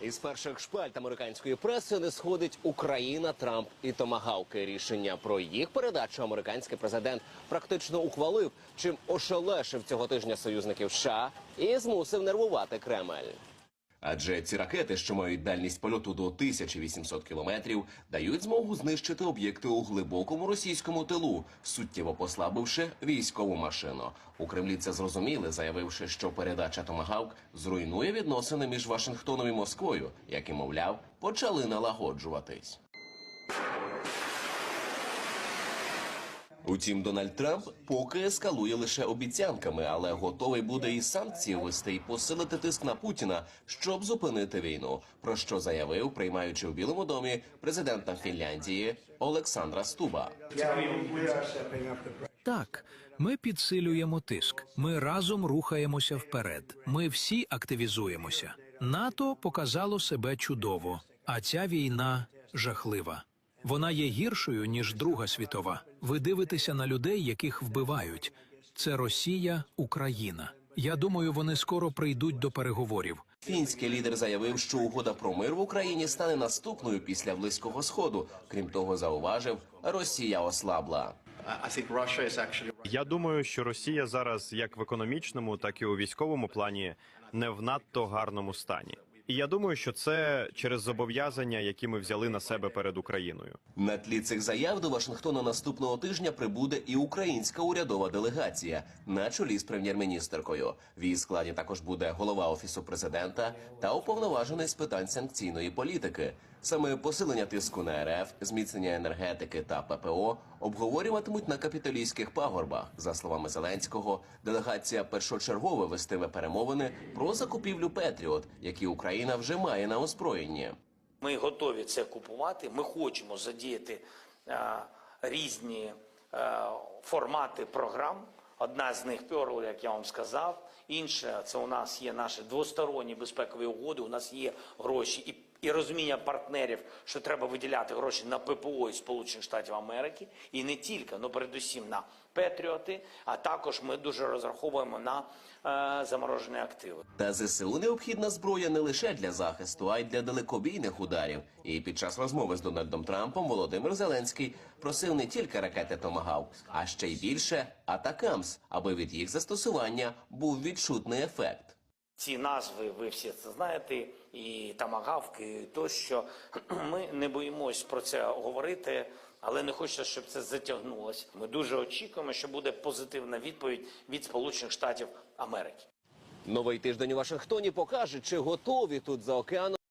Із перших шпальт американської преси не сходить Україна, Трамп і Томагавки. Рішення про їх передачу американський президент практично ухвалив, чим ошелешив цього тижня союзників США і змусив нервувати Кремль. Адже ці ракети, що мають дальність польоту до 1800 кілометрів, дають змогу знищити об'єкти у глибокому російському тилу, суттєво послабивши військову машину. У Кремлі це зрозуміли, заявивши, що передача Томагавк зруйнує відносини між Вашингтоном і Москвою, які, мовляв, почали налагоджуватись. Утім, Дональд Трамп поки ескалує лише обіцянками, але готовий буде і санкції ввести і посилити тиск на Путіна, щоб зупинити війну. Про що заявив, приймаючи у Білому домі президента Фінляндії Олександра Стуба. Так, ми підсилюємо тиск. Ми разом рухаємося вперед. Ми всі активізуємося. НАТО показало себе чудово, а ця війна жахлива. Вона є гіршою ніж Друга світова. Ви дивитеся на людей, яких вбивають. Це Росія, Україна. Я думаю, вони скоро прийдуть до переговорів. Фінський лідер заявив, що угода про мир в Україні стане наступною після близького сходу. Крім того, зауважив, Росія ослабла. Я думаю, що Росія зараз, як в економічному, так і у військовому плані, не в надто гарному стані. І я думаю, що це через зобов'язання, які ми взяли на себе перед Україною. На тлі цих заяв до Вашингтона наступного тижня прибуде і українська урядова делегація на чолі з прем'єр-міністеркою. В її складі також буде голова офісу президента та уповноважений з питань санкційної політики. Саме посилення тиску на РФ, зміцнення енергетики та ППО обговорюватимуть на капітолійських пагорбах. За словами Зеленського, делегація першочергово вестиме перемовини про закупівлю Петріот, які Україна вже має на озброєнні. Ми готові це купувати. Ми хочемо задіяти е, різні е, формати програм. Одна з них Pearl, як я вам сказав. Інша це у нас є наші двосторонні безпекові угоди. У нас є гроші і, і розуміння партнерів, що треба виділяти гроші на ППО із Сполучених Штатів Америки, і не тільки, але передусім на Петріоти. А також ми дуже розраховуємо на е, заморожені активи. Та ЗСУ необхідна зброя не лише для захисту, а й для далекобійних ударів. І під час розмови з Дональдом Трампом Володимир Зеленський просив не тільки ракети Томагавк, а ще й більше Атакамс, аби від їх застосування був відчутний ефект. Ці назви ви всі це знаєте, і тамагавки, і тощо. Ми не боїмось про це говорити, але не хочеться, щоб це затягнулося. Ми дуже очікуємо, що буде позитивна відповідь від Сполучених Штатів Америки. Новий тиждень у Вашингтоні покаже, чи готові тут за океаном